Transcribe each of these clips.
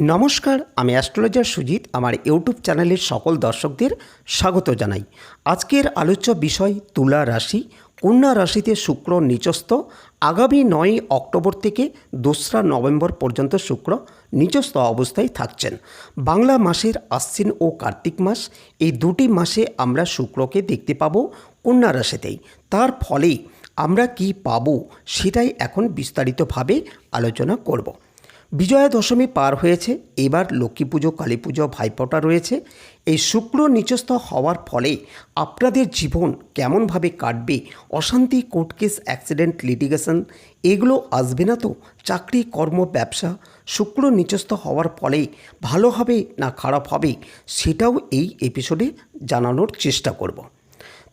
নমস্কার, আমি অ্যাস্ট্রোলজার সুজিত, আমার ইউটিউব চ্যানেলের সকল দর্শকদের স্বাগত জানাই। আজকের আলোচ্য বিষয় তুলা রাশি। কন্যা রাশিতে শুক্র নিচস্থ। আগামী নয় অক্টোবর থেকে দোসরা নভেম্বর পর্যন্ত শুক্র নিচস্থ অবস্থায় থাকছেন। বাংলা মাসের আশ্বিন ও কার্তিক মাস, এই দুটি মাসে আমরা শুক্রকে দেখতে পাবো কন্যা রাশিতেই। তার ফলে আমরা কি পাবো, সেটাই এখন বিস্তারিতভাবে আলোচনা করব। বিজয়া দশমী পার হয়েছে, এবার লক্ষ্মী পুজো, কালী পুজো, ভাইফোঁটা রয়েছে। এই শুক্র নিচস্থ হওয়ার ফলে আপনাদের জীবন কেমনভাবে কাটবে? অশান্তি, কোর্ট কেস, অ্যাক্সিডেন্ট, লিটিগেশন, এগুলো আসবে না তো? চাকরি, কর্ম, ব্যবসা, শুক্র নিচস্থ হওয়ার ফলে ভালো হবে না খারাপ হবে? সেটাও এই এপিসোডে জানানোর চেষ্টা করব।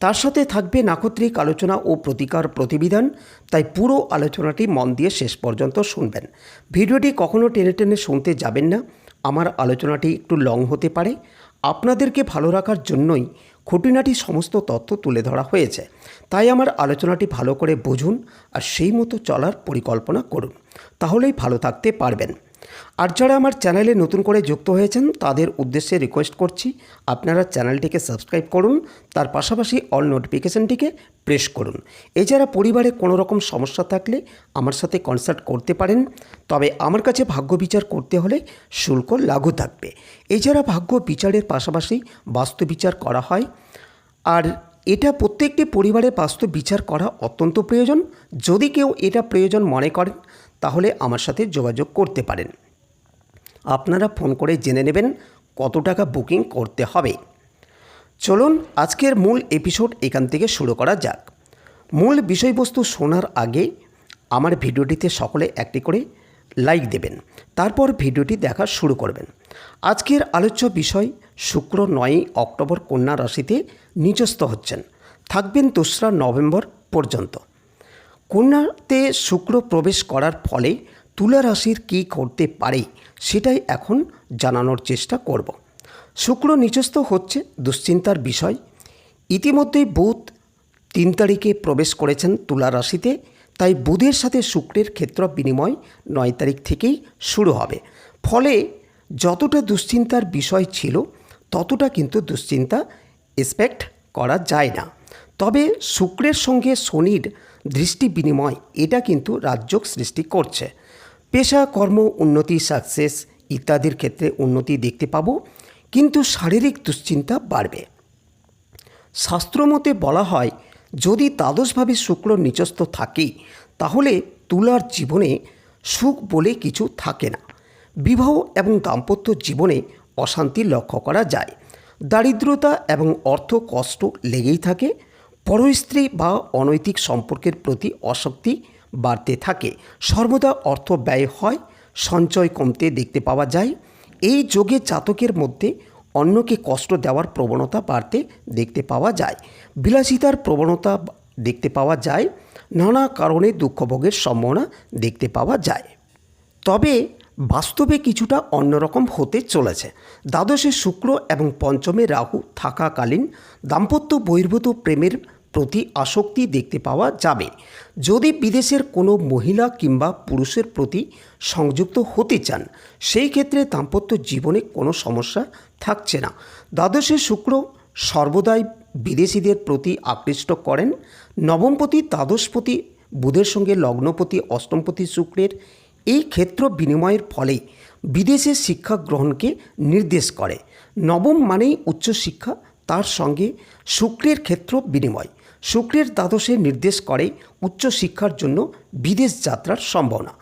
তার সাথে থাকবে নাক্ষত্রিক আলোচনা ও প্রতিকার প্রতিবিধান। তাই পুরো আলোচনাটি মন দিয়ে শেষ পর্যন্ত শুনবেন। ভিডিওটি কখনো টেনে টেনে শুনতে যাবেন না। আমার আলোচনাটি একটু লং হতে পারে। আপনাদেরকে ভালো রাখার জন্যই খুঁটিনাটি সমস্ত তথ্য তুলে ধরা হয়েছে। তাই আমার আলোচনাটি ভালো করে বুঝুন আর সেই মতো চলার পরিকল্পনা করুন। তাহলেই ভালো থাকতে পারবেন। আর যারা আমার চ্যানেলে নতুন করে যুক্ত হয়েছেন, তাদের উদ্দেশ্যে রিকোয়েস্ট করছি আপনারা চ্যানেলটিকে সাবস্ক্রাইব করুন, তার পাশাপাশি অল নোটিফিকেশনটিকে প্রেস করুন। এছাড়া পরিবারে কোনো রকম সমস্যা থাকলে আমার সাথে কনসাল্ট করতে পারেন, তবে আমার কাছে ভাগ্য বিচার করতে হলে শুল্ক লাগু থাকবে। এছাড়া ভাগ্য বিচারের পাশাপাশি বাস্তু বিচার করা হয়, আর এটা প্রত্যেকটি পরিবারে বাস্তব বিচার করা অত্যন্ত প্রয়োজন। যদি কেউ এটা প্রয়োজন মনে করেন তাহলে আমার সাথে যোগাযোগ করতে পারেন। আপনারা ফোন করে জেনে নেবেন কত টাকা বুকিং করতে হবে। চলুন আজকের মূল এপিসোড এখান থেকে শুরু করা যাক। মূল বিষয়বস্তু শোনার আগে আমার ভিডিওটিতে সকলে একটি করে লাইক দেবেন, তারপর ভিডিওটি দেখা শুরু করবেন। আজকের আলোচ্য বিষয়, শুক্র নয়ই অক্টোবর কন্যা রাশিতে নিচস্থ হচ্ছেন। থাকবেন দোসরা নভেম্বর পর্যন্ত। কন্যাতে শুক্র প্রবেশ করার ফলে তুলা রাশির কী করতে পারে, সেটাই এখন জানানোর চেষ্টা করব। শুক্র নিচস্থ হচ্ছে দুশ্চিন্তার বিষয়। ইতিমধ্যেই বুধ তিন তারিখে প্রবেশ করেছেন তুলা রাশিতে তাই বুধের সাথে শুক্রের ক্ষেত্র বিনিময় নয় তারিখ থেকেই শুরু হবে। ফলে যতটা দুশ্চিন্তার বিষয় ছিল, ততটা কিন্তু দুশ্চিন্তা এক্সপেক্ট করা যায় না। তবে শুক্রের সঙ্গে শনির দৃষ্টি বিনিময়, এটা কিন্তু রাজ্যক সৃষ্টি করছে। পেশা, কর্ম, উন্নতি সাকসেস ইত্যাদির ক্ষেত্রে উন্নতি দেখতে পাবো, কিন্তু শারীরিক দুশ্চিন্তা বাড়বে। শাস্ত্রমতে বলা হয়, যদি দ্বাদশভাবে শুক্র নিচস্থ থাকে তাহলে তুলার জীবনে সুখ বলে কিছু থাকে না। বিবাহ এবং দাম্পত্য জীবনে অশান্তি লক্ষ্য করা যায়। দারিদ্রতা এবং অর্থ কষ্ট লেগেই থাকে। পরস্ত্রী বা অনৈতিক সম্পর্কের প্রতি আসক্তি বাড়তে থাকে। সর্বদা অর্থ ব্যয় হয়, সঞ্চয় কমতে দেখতে পাওয়া যায়। এই যোগে চাতকের মধ্যে অন্যকে কষ্ট দেওয়ার প্রবণতা বাড়তে দেখতে পাওয়া যায়। বিলাসিতার প্রবণতা দেখতে পাওয়া যায়, নানা কারণে দুঃখভোগের সম্ভাবনা দেখতে পাওয়া যায়। তবে বাস্তবে কিছুটা অন্যরকম হতে চলেছে। দ্বাদশে শুক্র এবং পঞ্চমে রাহু থাকাকালীন দাম্পত্য বহির্ভূত প্রেমের প্রতি আসক্তি দেখতে পাওয়া যাবে। যদি বিদেশের কোনো মহিলা কিংবা পুরুষের প্রতি সংযুক্ত হতে চান, সেই ক্ষেত্রে দাম্পত্য জীবনে কোনো সমস্যা থাকছে না। দ্বাদশে শুক্র সর্বদাই বিদেশিদের প্রতি আকৃষ্ট করেন। নবমপতি, দ্বাদশপতি, বুধের সঙ্গে লগ্নপতি, অষ্টমপতি শুক্রের এই ক্ষেত্র বিনিময়ের ফলে বিদেশে শিক্ষা গ্রহণকে নির্দেশ করে। নবম মানেই উচ্চশিক্ষা, তার সঙ্গে শুক্রের ক্ষেত্র বিনিময়। শুক্রের দ্বাদশে নির্দেশ করে উচ্চশিক্ষার জন্য বিদেশ যাত্রার সম্ভাবনা।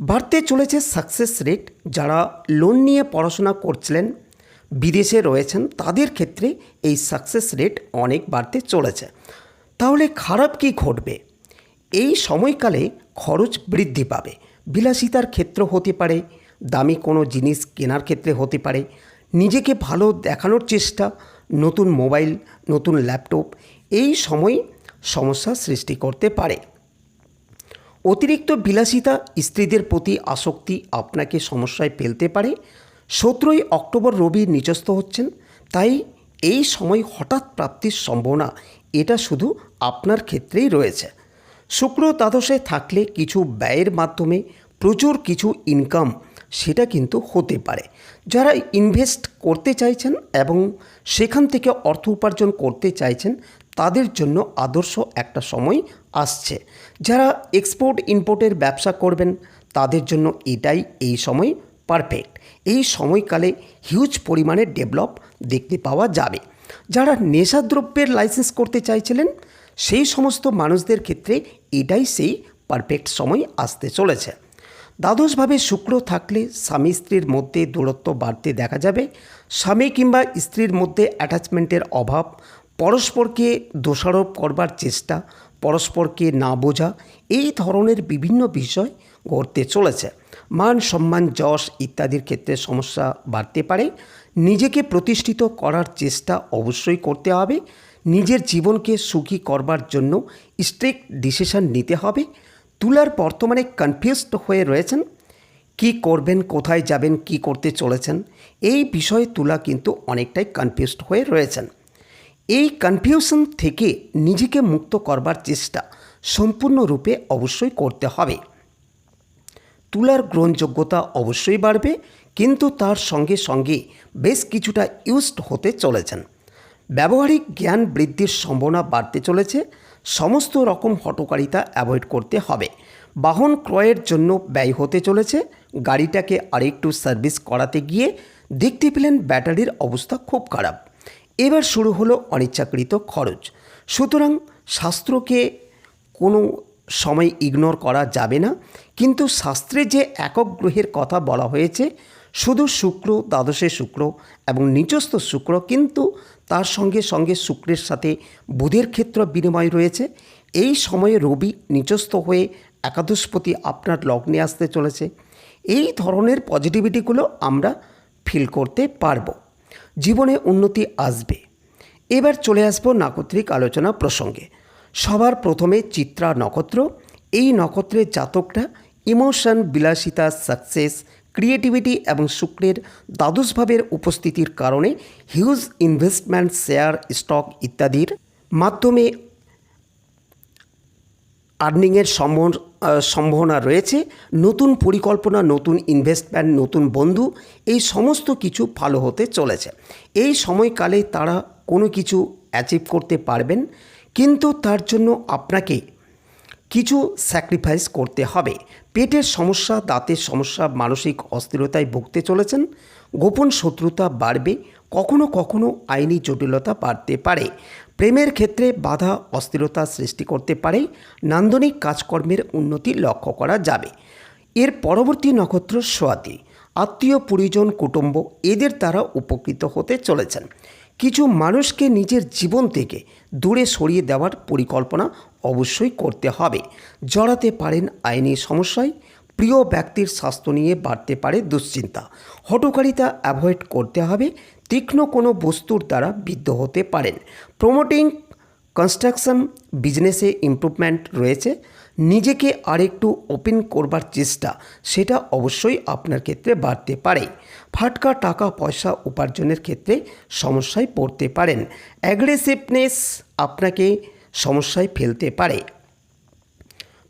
বাড়তে চলেছে সাকসেস রেট যারা লোন নিয়ে পড়াশোনা করছিলেন, বিদেশে রয়েছেন, তাদের ক্ষেত্রে এই সাকসেস রেট অনেক বাড়তে চলেছে। তাহলে খারাপ কি ঘটবে? এই সময়কালে খরচ বৃদ্ধি পাবে। বিলাসিতার ক্ষেত্র হতে পারে, দামি কোনো জিনিস কেনার ক্ষেত্রে হতে পারে। নিজেকে ভালো দেখানোর চেষ্টা, নতুন মোবাইল নতুন ল্যাপটপ এই সময় সমস্যা সৃষ্টি করতে পারে। অতিরিক্ত বিলাসিতা স্ত্রীদের প্রতি আসক্তি আপনাকে সমস্যায় ফেলতে পারে। সতেরোই অক্টোবর রবি নিচস্থ হচ্ছেন, তাই এই সময় হঠাৎ প্রাপ্তির সম্ভাবনা, এটা শুধু আপনার ক্ষেত্রেই রয়েছে। শুক্র দ্বাদশে থাকলে কিছু ব্যয়ের মাধ্যমে প্রচুর কিছু ইনকাম সেটা কিন্তু হতে পারে। যারা ইনভেস্ট করতে চাইছেন এবং সেখান থেকে অর্থ উপার্জন করতে চাইছেন তাদের জন্য আদর্শ একটা সময় আসছে। যারা এক্সপোর্ট ইম্পোর্টের ব্যবসা করবেন, তাদের জন্য এটাই এই সময় পারফেক্ট এই সময়কালে হিউজ পরিমাণে ডেভেলপ দেখতে পাওয়া যাবে। যারা নেশাদ্রব্যের লাইসেন্স করতে চাইছিলেন, সেই সমস্ত মানুষদের ক্ষেত্রে এটাই সেই পারফেক্ট সময় আসতে চলেছে। দ্বাদশভাবে শুক্র থাকলে স্বামী স্ত্রীর মধ্যে দূরত্ব বাড়তে দেখা যাবে। স্বামী কিংবা স্ত্রীর মধ্যে অ্যাটাচমেন্টের অভাব পরস্পরকে দোষারোপ করবার চেষ্টা, পরস্পরকে না বোঝা, এই ধরনের বিভিন্ন বিষয় ঘটতে চলেছে। মান, সম্মান, যশ ইত্যাদির ক্ষেত্রে সমস্যা বাড়তে পারে। নিজেকে প্রতিষ্ঠিত করার চেষ্টা অবশ্যই করতে হবে। নিজের জীবনকে সুখী করবার জন্য স্ট্রিক্ট ডিসিশন নিতে হবে। তুলার বর্তমানে কনফিউজড হয়ে রয়েছেন। কি করবেন, কোথায় যাবেন, কি করতে চলেছেন? এই বিষয়ে তুলা কিন্তু অনেকটাই কনফিউজড হয়ে রয়েছেন। এই কনফিউশন থেকে নিজেকে মুক্ত করবার চেষ্টা সম্পূর্ণরূপে অবশ্যই করতে হবে। তুলার গ্রহণযোগ্যতা অবশ্যই বাড়বে, কিন্তু তার সঙ্গে সঙ্গে বেশ কিছুটা ইউজড হতে চলেছেন। ব্যবহারিক জ্ঞান বৃদ্ধির সম্ভাবনা বাড়তে চলেছে, সমস্ত রকম হটকারিতা অ্যাভয়েড করতে হবে। বাহন ক্রয়ের জন্য ব্যয় হতে চলেছে, গাড়িটাকে আরেকটু সার্ভিস করাতে গিয়ে দেখতে পেলেন ব্যাটারির অবস্থা খুব খারাপ। এবার শুরু হলো অনিচ্ছাকৃত খরচ। সুতরাং শাস্ত্রকে কোনো সময় ইগনোর করা যাবে না, কিন্তু শাস্ত্রে যে একক গ্রহের কথা বলা হয়েছে, শুধু শুক্র, দ্বাদশে শুক্র এবং নিচস্থ শুক্র, কিন্তু তার সঙ্গে সঙ্গে শুক্রের সাথে বুধের ক্ষেত্র বিনিময় রয়েছে। এই সময়ে রবি নিচস্থ হয়ে একাদশপতি আপনার লগ্নে আসতে চলেছে। এই ধরনের পজিটিভিটিগুলো আমরা ফিল করতে পারব। জীবনে উন্নতি আসবে। এবার চলে আসব নাকত্রিক আলোচনা প্রসঙ্গে। সবার প্রথমে চিত্রা নক্ষত্র। এই নক্ষত্রের জাতকরা ইমোশন, বিলাসিতা, সাকসেস, ক্রিয়েটিভিটি এবং শুক্রের দ্বাদশভাবের উপস্থিতির কারণে হিউজ ইনভেস্টমেন্ট, শেয়ার, স্টক ইত্যাদির মাধ্যমে আর্নিংয়ের সম্ভব সম্ভাবনা রয়েছে। নতুন পরিকল্পনা, নতুন ইনভেস্টমেন্ট নতুন বন্ধু, এই সমস্ত কিছু ভালো হতে চলেছে। এই সময়কালে তারা কোনো কিছু অ্যাচিভ করতে পারবেন, কিন্তু তার জন্য আপনাকে কিছু স্যাক্রিফাইস করতে হবে। পেটের সমস্যা, দাঁতের সমস্যা, মানসিক অস্থিরতায় ভুগতে চলেছেন। গোপন শত্রুতা বাড়বে, কখনো কখনো আইনি জটিলতা বাড়তে পারে। প্রেমের ক্ষেত্রে বাধা, অস্থিরতা সৃষ্টি করতে পারে। নান্দনিক কাজকর্মের উন্নতি লক্ষ্য করা যাবে। এর পরবর্তী নক্ষত্র সোয়াতি। আত্মীয়, পরিজন, কুটুম্ব এদের দ্বারা উপকৃত হতে চলেছেন। কিছু মানুষকে নিজের জীবন থেকে দূরে সরিয়ে দেওয়ার পরিকল্পনা অবশ্যই করতে হবে। জড়াতে পারেন আইনি সমস্যায় প্রিয় ব্যক্তির স্বাস্থ্য নিয়ে বাড়তে পারে দুশ্চিন্তা। হটকারিতা অ্যাভয়েড করতে হবে। তীক্ষ্ণ কোনো বস্তুর দ্বারা বিদ্ধ হতে পারেন। প্রমোটিং কনস্ট্রাকশন বিজনেসে ইমপ্রুভমেন্ট রয়েছে। নিজেকে আরেকটু ওপেন করবার চেষ্টা, সেটা অবশ্যই আপনার ক্ষেত্রে বাড়তে পারে। ফাটকা টাকা পয়সা উপার্জনের ক্ষেত্রে সমস্যায় পড়তে পারেন। অ্যাগ্রেসিভনেস আপনাকে সমস্যায় ফেলতে পারে।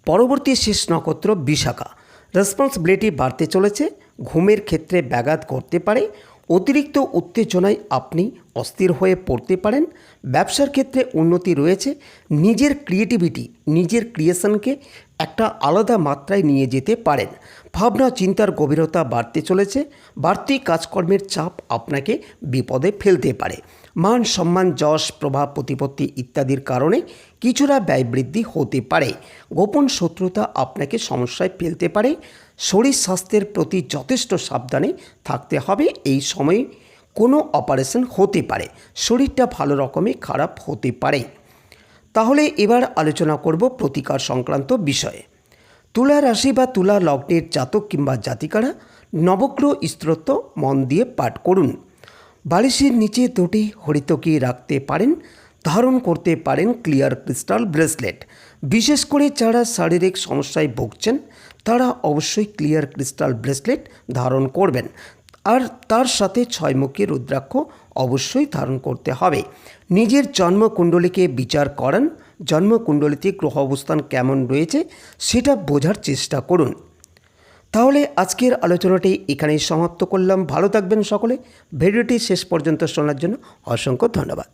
পরবর্তী শেষ নক্ষত্র বিশাখা। রেসপন্সিবিলিটি বাড়তে চলেছে, ঘুমের ক্ষেত্রে ব্যাঘাত করতে পারে, অতিরিক্ত উত্তেজনায় আপনি অস্থির হয়ে পড়তে পারেন, ব্যবসার ক্ষেত্রে উন্নতি রয়েছে, নিজের ক্রিয়েটিভিটি নিজের ক্রিয়েশনকে একটা আলাদা মাত্রায় নিয়ে যেতে পারেন। ভাবনা চিন্তার গভীরতা বাড়তে চলেছে, বাড়তি কাজকর্মের চাপ আপনাকে বিপদে ফেলতে পারে। মান সম্মান, যশ, প্রভাব, প্রতিপত্তি ইত্যাদির কারণে কিছুটা ব্যয় বৃদ্ধি হতে পারে। গোপন শত্রুতা আপনাকে সমস্যায় ফেলতে পারে। শরীর স্বাস্থ্যের প্রতি যথেষ্ট সাবধানে থাকতে হবে। এই সময়ে কোনো অপারেশন হতে পারে। শরীরটা ভালো রকমে খারাপ হতে পারে। তাহলে এবার আলোচনা করব প্রতিকার সংক্রান্ত বিষয়ে। তুলা রাশি বা তুলা লগ্নের জাতক কিংবা জাতিকারা নবগ্রহ স্তোত্র মন দিয়ে পাঠ করুন। বালিশের নিচে দুটি হরিতকি রাখতে পারেন, ধারণ করতে পারেন ক্লিয়ার ক্রিস্টাল ব্রেসলেট। বিশেষ করে যারা শারীরিক সমস্যায় ভুগছেন, তারা অবশ্যই ক্লিয়ার ক্রিস্টাল ব্রেসলেট ধারণ করবেন। আর তার সাথে ছয়মুখী রুদ্রাক্ষ অবশ্যই ধারণ করতে হবে। নিজের জন্মকুণ্ডলীকে বিচার করান জন্মকুণ্ডলীতে গ্রহ অবস্থান কেমন রয়েছে সেটা বোঝার চেষ্টা করুন। তাহলে আজকের আলোচনাটি এখানেই সমাপ্ত করলাম। ভালো থাকবেন সকলে। ভিডিওটি শেষ পর্যন্ত শোনার জন্য অসংখ্য ধন্যবাদ।